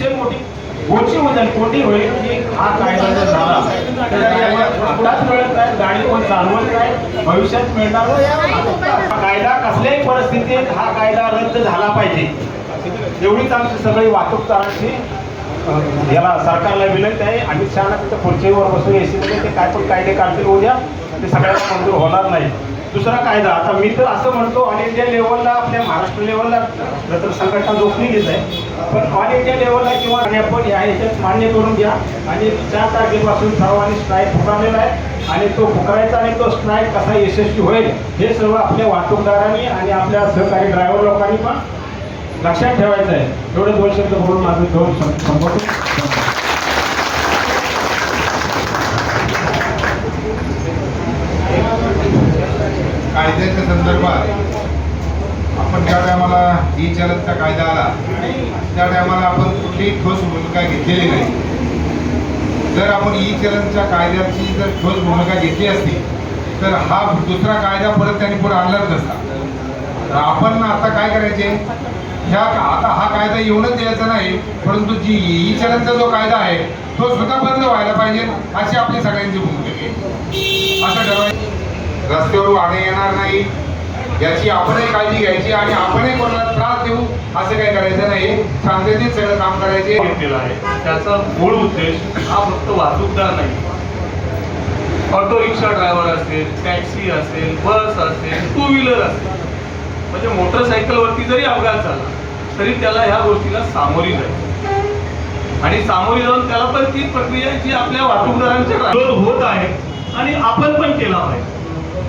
अतिशय मोठी गोची होईल म्हणजे कोणती होईल की हा कायदा जर झाला तर त्यामुळे थोडाच काय गाडी कोण चालवत नाही भविष्यात मिळणार कायदा कसल्याही परिस्थितीत हा कायदा रद्द झाला पाहिजे. एवढीच आमची सगळी वाहतूकदारांची याला सरकारला विनंती आहे. अमित शहाना तिथं खुर्चीवर बसून एसीमध्ये ते काय पण कायदे काढतील उद्या ते सगळ्यांना मंजूर होणार नाही. दुसरा कायदा आता मी तर असं म्हणतो ऑल इंडिया लेवलला आपल्या महाराष्ट्र लेवलला तर संघटना जोखमी घेत आहे. पण ऑल इंडिया लेवलला किंवा आपण या ह्याच्यात मान्य करून घ्या. आणि चार तारखेपासून सर्वांनी स्ट्राईक पुकारलेला आहे आणि तो पुकारायचा आणि तो स्ट्राईक कसा यशस्वी होईल हे सर्व आपल्या वाहतूकदारांनी आणि आपल्या सहकारी ड्रायव्हर लोकांनी पण लक्षात ठेवायचं आहे. एवढे दोन शब्द बोलून माझं दोन संपवतो. कायद्याच्या संदर्भात आपण ज्या टायमाला ई चलनचा कायदा आला त्या टायमाला आपण कुठलीही ठोस भूमिका घेतलेली नाही. जर आपण ई चलनच्या कायद्याची जर ठोस भूमिका घेतली असती तर हा दुसरा कायदा परत त्यांनी पुढे आणलाच नसता तर आपण आता काय करायचे? ह्या आता हा कायदा येऊनच द्यायचा नाही परंतु जी ई चलनचा जो कायदा आहे तो सुद्धा बंद व्हायला पाहिजे अशी आपली सगळ्यांची भूमिका आहे. असं ठरवायचं. रस्त्यावर वाहने येणार नाही. याची आपणही काळजी घ्यायची आणि आपणही कोणाला त्रास देऊ असं काही करायचं नाही. शांततेत सगळं काम करायचे. आहे. त्याचा मूळ उद्देश हा फक्त वाहतूकदार नाही. ऑटो रिक्षा ड्रायव्हर असेल टॅक्सी असेल बस असेल टू व्हीलर असेल. म्हणजे मोटरसायकलवरती जरी अपघात झाला तरी त्याला ह्या गोष्टीला सामोरी जाईल आणि सामोरी जाऊन त्याला पण तीच प्रक्रिया आहे जी आपल्या वाहतूकदारांच्या होत आहे आणि आपण पण केला पाहिजे.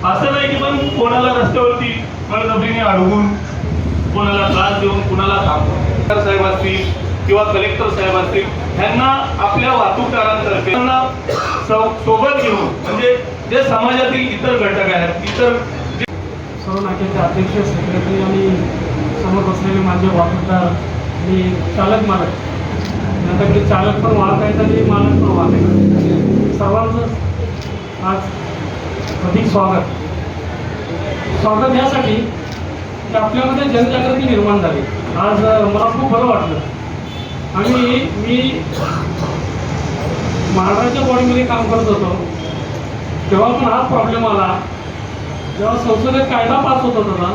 असं नाही की पण कोणाला रस्त्यावरती बळजबरीने अडवून कोणाला त्रास देऊन कुणाला थांबवून साहेब असतील किंवा कलेक्टर साहेब असतील ह्यांना आपल्या वाहतूकदारांतर्फे त्यांना सोबत घेऊन म्हणजे जे समाजातील इतर घटक आहेत इतर सर्व नाक्याचे अध्यक्ष सेक्रेटरी आणि समोर बसलेले माझे वाहतूकदार आणि चालक मालक. नंतर चालक पण वाहत आहेत आणि मालक पण वाहत आहेत. सर्वांचं आज अधिक स्वागत. स्वागत यासाठी की आपल्यामध्ये जनजागृती निर्माण झाली. आज मला खूप बरं वाटलं. आणि मी महाराष्ट्राच्या बॉडीमध्ये काम करत होतो. तेव्हा पण हाच प्रॉब्लेम आला. जेव्हा संसदेत कायदा पास होत होता ना.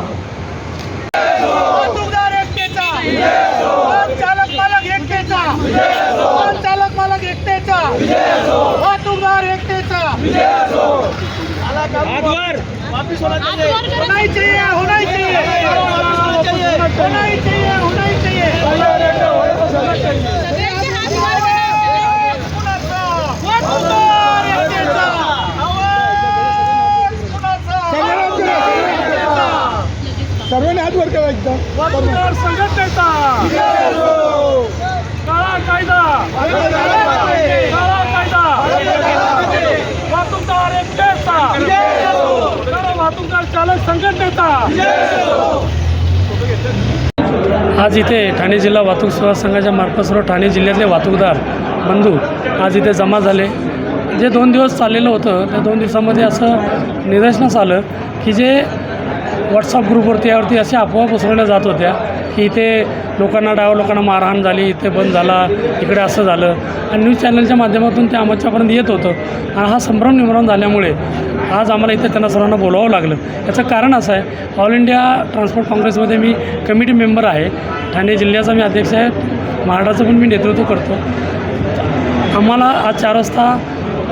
चालक मालक एकटेचा एकटेचा वाहतूकदार एकटेचा होना ही चाहिए होना ही चाहिए। होना ही चाहिए। होना ही चाहिए। आवाज कुणाचा? एकटेचा. सर्वांनी हात वर करा एकदा. संघटनेचा. काळा कायदा काळा कायदा वाहतूकदार एकटेचा काळा वाहतूकदार चालक संघटनेचा आज इथे ठाणे जिल्हा वाहतूक सेवा संघाच्या मार्फत सर्व ठाणे जिल्ह्यातले वाहतूकदार बंधू आज इथे जमा झाले. जे दोन दिवस चाललेलं होतं त्या दोन दिवसामध्ये असं निदर्शनास आलं की जे व्हॉट्सअप ग्रुपवरती यावरती अशा अफवा पसरवल्या जात होत्या की इथे लोकांना डाव लोकांना मारहाण झाली इथे बंद झाला इकडे असं झालं. आणि न्यूज चॅनलच्या माध्यमातून ते आमच्यापर्यंत येत होतं. आणि हा संभ्रम निमरण झाल्यामुळे आज आम्हाला इथे त्यांना सर्वांना बोलावं लागलं. याचं कारण असं आहे ऑल इंडिया ट्रान्सपोर्ट काँग्रेसमध्ये मी कमिटी मेंबर आहे. ठाणे जिल्ह्याचा मी अध्यक्ष आहे. महाराष्ट्राचं पण मी नेतृत्व करतो. आम्हाला आज चार वाजता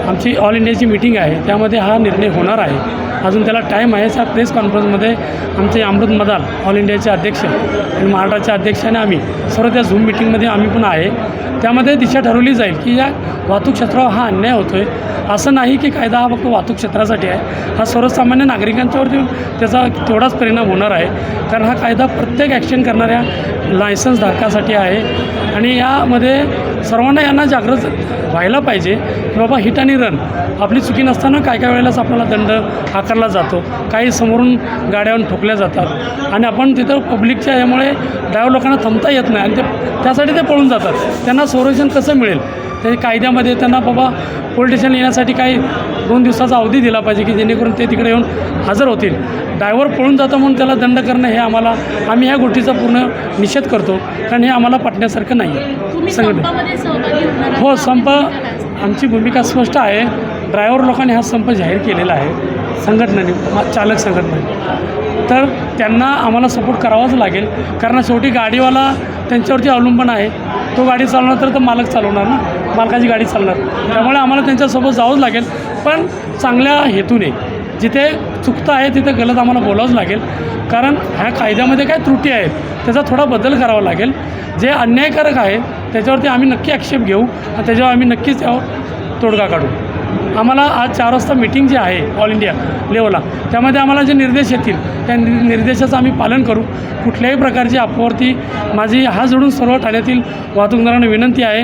आमची ऑल इंडियाची मीटिंग आहे. त्यामध्ये हा निर्णय होणार आहे. अजून त्याला टाईम आहे. असा प्रेस कॉन्फरन्समध्ये आमचे अमृत मदाल ऑल इंडियाचे अध्यक्ष आणि महाराष्ट्राचे अध्यक्ष आणि आम्ही सर्व त्या झूम मिटिंगमध्ये आम्ही पण आहे. त्यामध्ये दिशा ठरवली जाईल की या वाहतूक क्षेत्रावर हा अन्याय होतो आहे असं नाही की कायदा हा फक्त वाहतूक क्षेत्रासाठी आहे. हा सर्वसामान्य नागरिकांच्यावरती त्याचा तेवढाच परिणाम होणार आहे. कारण हा कायदा प्रत्येक ॲक्शन करणाऱ्या लायसन्स धारकासाठी आहे. आणि यामध्ये सर्वांना यांना जागृत व्हायला पाहिजे की बाबा हिट आणि रन आपली चुकी नसताना काय काय वेळेलाच आपल्याला दंड आकारला जातो. काही समोरून गाड्यावरून ठोकल्या जातात. आणि आपण तिथं पब्लिकच्या यामुळे ड्रायव्हर लोकांना थांबता येत नाही. आणि ते त्यासाठी ते पळून जातात. त्यांना संरक्षण कसं मिळेल? ते कायद्यामध्ये त्यांना बाबा पोलीस स्टेशन येण्यासाठी काही दोन दिवसाचा अवधी दिला पाहिजे की जेणेकरून ते तिकडे येऊन हजर होतील. ड्रायव्हर पळून जातं म्हणून त्याला दंड करणं हे आम्हाला आम्ही ह्या गोष्टीचा पूर्ण निषेध करतो कारण हे आम्हाला पटण्यासारखं नाही संघटना. हो संप? आमची भूमिका स्पष्ट आहे. ड्रायव्हर लोकांनी हा संप जाहीर केलेला आहे. संघटनेने चालक संघटनेने तर त्यांना आम्हाला सपोर्ट करावाच लागेल. कारण शेवटी गाडीवाला त्यांच्यावरती अवलंबून आहे. तो गाडी चालवणार तर तो मालक चालवणार ना? मालकाची गाडी चालणार. त्यामुळे आम्हाला त्यांच्यासोबत जावंच लागेल. पण चांगल्या हेतूने जिथे चुकतं आहे तिथे गलत आम्हाला बोलावंच लागेल. कारण ह्या कायद्यामध्ये काय त्रुटी आहेत त्याचा थोडा बदल करावा लागेल. जे अन्यायकारक आहे त्याच्यावरती आम्ही नक्की आक्षेप घेऊ आणि त्याच्यावर आम्ही नक्कीच त्यावर तोडगा काढू. आम्हाला आज चार वाजता मीटिंग जी आहे ऑल इंडिया लेवलला त्यामध्ये आम्हाला जे निर्देश येतील त्या नि निर्देशाचं आम्ही पालन करू. कुठल्याही प्रकारची अफवावरती माझी हात जोडून सर्व ठाण्यातील वाहतूकदारांना विनंती आहे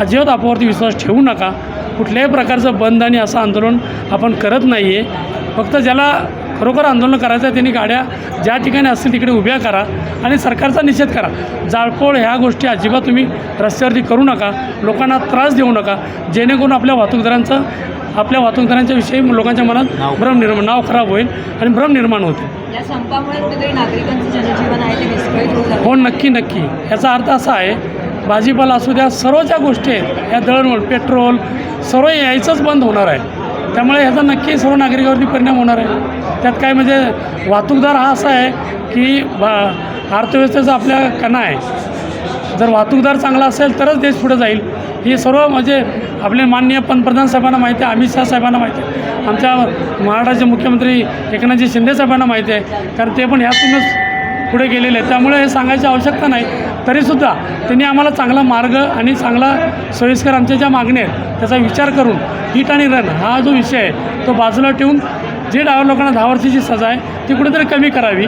अजिबात अफवावरती विश्वास ठेवू नका. कुठल्याही प्रकारचं बंद आणि असं आंदोलन आपण करत नाही आहे फक्त ज्याला खरोखर आंदोलन करायचं आहे त्यांनी गाड्या ज्या ठिकाणी असतील तिकडे उभ्या करा आणि सरकारचा निषेध करा. जाळपोळ ह्या गोष्टी अजिबात तुम्ही रस्त्यावरती करू नका. लोकांना त्रास देऊ नका. जेणेकरून आपल्या वाहतूकदारांचं आपल्या वाहतूकदारांच्या विषयी लोकांच्या मनात भ्रम निर्माण नाव खराब होईल आणि भ्रम निर्माण होतील. या संपामुळे कुठेतरी नागरिकांचं जनजीवन आहे ते विस्कळीत होऊ लागलं. हो नक्की नक्की. याचा अर्थ असा आहे भाजीपाला असू द्या सर्व ज्या गोष्टी आहेत या दळणवळ पेट्रोल सर्व यायचंच बंद होणार आहे. त्यामुळे ह्याचा नक्की सर्व नागरिकावरती परिणाम होणार आहे. त्यात काय म्हणजे वाहतूकदार हा असा आहे की बा अर्थव्यवस्थेचा आपल्या कणा आहे. जर वाहतूकदार चांगला असेल तरच देश पुढे जाईल. हे सर्व म्हणजे आपले माननीय पंतप्रधान साहेबांना माहिती आहे अमित शहा साहेबांना माहिती आहे. आमच्या महाराष्ट्राचे मुख्यमंत्री एकनाथजी शिंदे साहेबांना माहिती आहे. कारण ते पण ह्यातूनच पुढे गेलेले आहेत. त्यामुळे हे सांगायची आवश्यकता नाही. तरीसुद्धा त्यांनी आम्हाला चांगला मार्ग आणि चांगला सोयीस्कर आमच्या ज्या मागण्या आहेत त्याचा विचार करून हिट आणि रन हा जो विषय आहे तो बाजूला ठेवून जे डाव्या लोकांना दहा वर्षाची सजा आहे ती कुठेतरी कमी करावी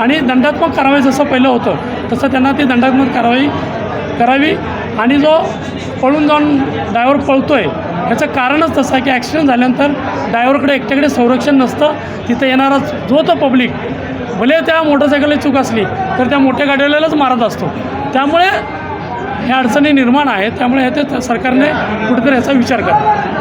आणि दंडात्मक कारवाई जसं पहिलं होतं तसं त्यांना ती दंडात्मक कारवाई करावी आणि जो पळून जाऊन डायवर पळतो आहे याचं कारणच तसं आहे की ॲक्सिडेंट झाल्यानंतर ड्रायव्हरकडे एकट्याकडे संरक्षण नसतं तिथं येणारा जो तो पब्लिक भले त्या मोटरसायकलला चूक असली तर त्या मोठ्या गाडीवाल्यालाच मारत असतो. त्यामुळे ह्या अडचणी निर्माण आहेत. त्यामुळे ह्याचे सरकारने कुठेतरी याचा विचार करा.